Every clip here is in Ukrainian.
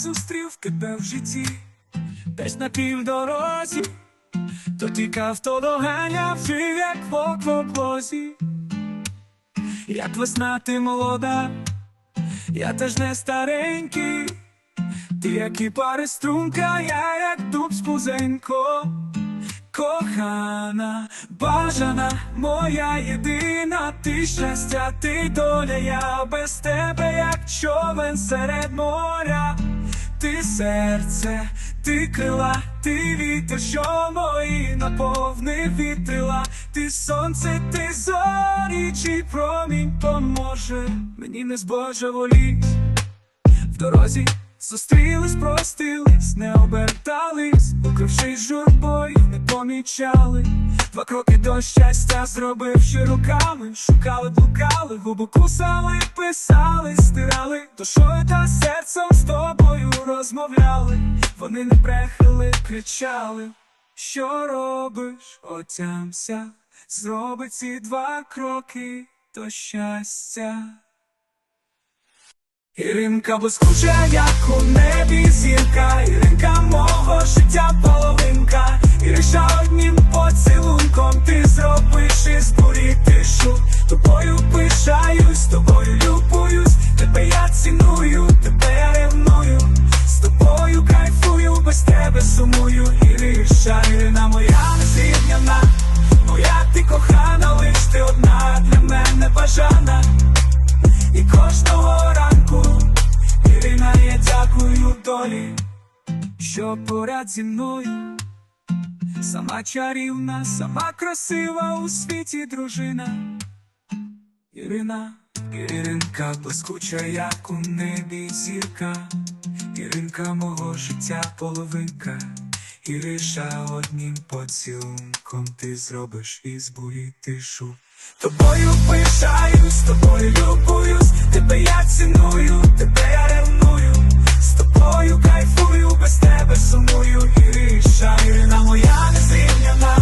зустрів тебе в житті, десь на півдорозі, то тікав, то доганяв, жив як вовк в облозі. Як весна ти молода, я теж не старенький, ти як і пари струнка, я як дуб спузенько. Кохана, бажана, моя єдина, ти щастя, ти доля, я без тебе, як човен серед моря, ти серце, ти крила, ти вітер, що мої наповнив вітрила, ти сонце, ти зорі, чий промінь поможе, мені не збожеволіть в дорозі зустрілись, простились, не обертались, укрившись журбою, помічали. Два кроки до щастя зробивши руками, шукали, блукали, губу кусали, писали, стирали, душою та серцем з тобою розмовляли. Вони не брехали, кричали. Що робиш, отямся, зроби ці два кроки до щастя. Іринка блискуча, як у небі зірка, Іринка мого сумую, Іриша, Ірина моя незрівняна, моя ти кохана, лиш ти одна для мене бажана. І кожного ранку Ірина, я дякую долі, що поряд зі мною, сама чарівна, сама красива у світі дружина. Ірина, Іринка блискуча, як у небі зірка, Іринка мого життя половинка, Іриша одним поцілунком ти зробиш із бурі тишу. Тобою пишаюсь, тобою любуюсь, тебе я ціную, тебе я ревную, з тобою кайфую, без тебе сумую, Іриша, Ірина моя незрівняна,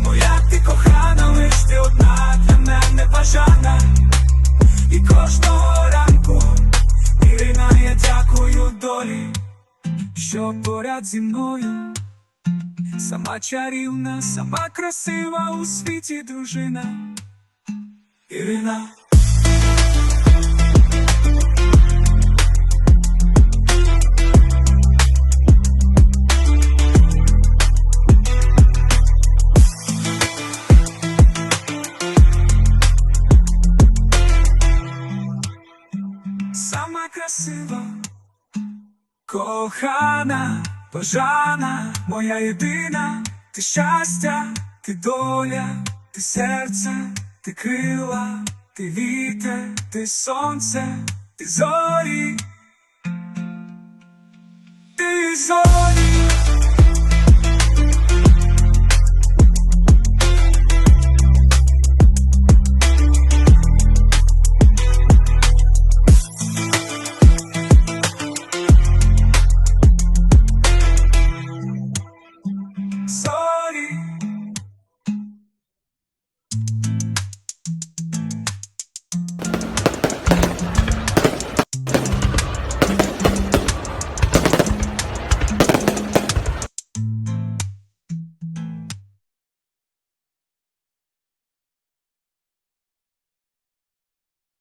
моя ти кохана, лиш ти одна для мене бажана. І кожного ранку, Ірина, я дякую долі, що поряд зі мною. Сама чарівна, сама красива у світі дружина. Ірина. Сама красива, кохана, бажана, моя єдина, ти щастя, ти доля, ти серце, ти крила, ти вітер, ти сонце, ти зорі. So